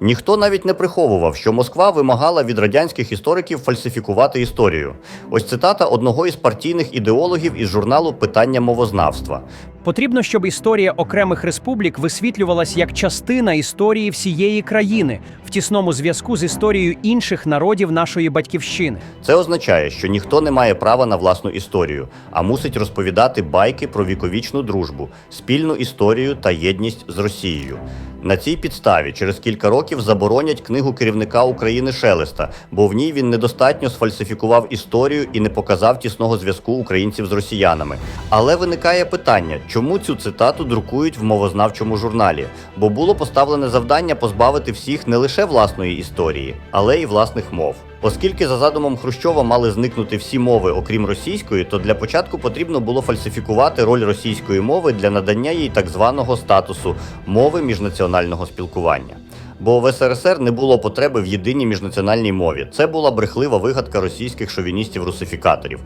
Ніхто навіть не приховував, що Москва вимагала від радянських істориків фальсифікувати історію. Ось цитата одного із партійних ідеологів із журналу Питання мовознавства. Потрібно, щоб історія окремих республік висвітлювалась як частина історії всієї країни в тісному зв'язку з історією інших народів нашої батьківщини. Це означає, що ніхто не має права на власну історію, а мусить розповідати байки про віковічну дружбу, спільну історію та єдність з Росією. На цій підставі через кілька років заборонять книгу керівника України Шелеста, бо в ній він недостатньо сфальсифікував історію і не показав тісного зв'язку українців з росіянами. Але виникає питання, чому цю цитату друкують в мовознавчому журналі? Бо було поставлене завдання позбавити всіх не лише власної історії, але й власних мов. Оскільки за задумом Хрущова мали зникнути всі мови, окрім російської, то для початку потрібно було фальсифікувати роль російської мови для надання їй так званого статусу мови міжнаціонального спілкування. Бо в СРСР не було потреби в єдиній міжнаціональній мові. Це була брехлива вигадка російських шовіністів-русифікаторів.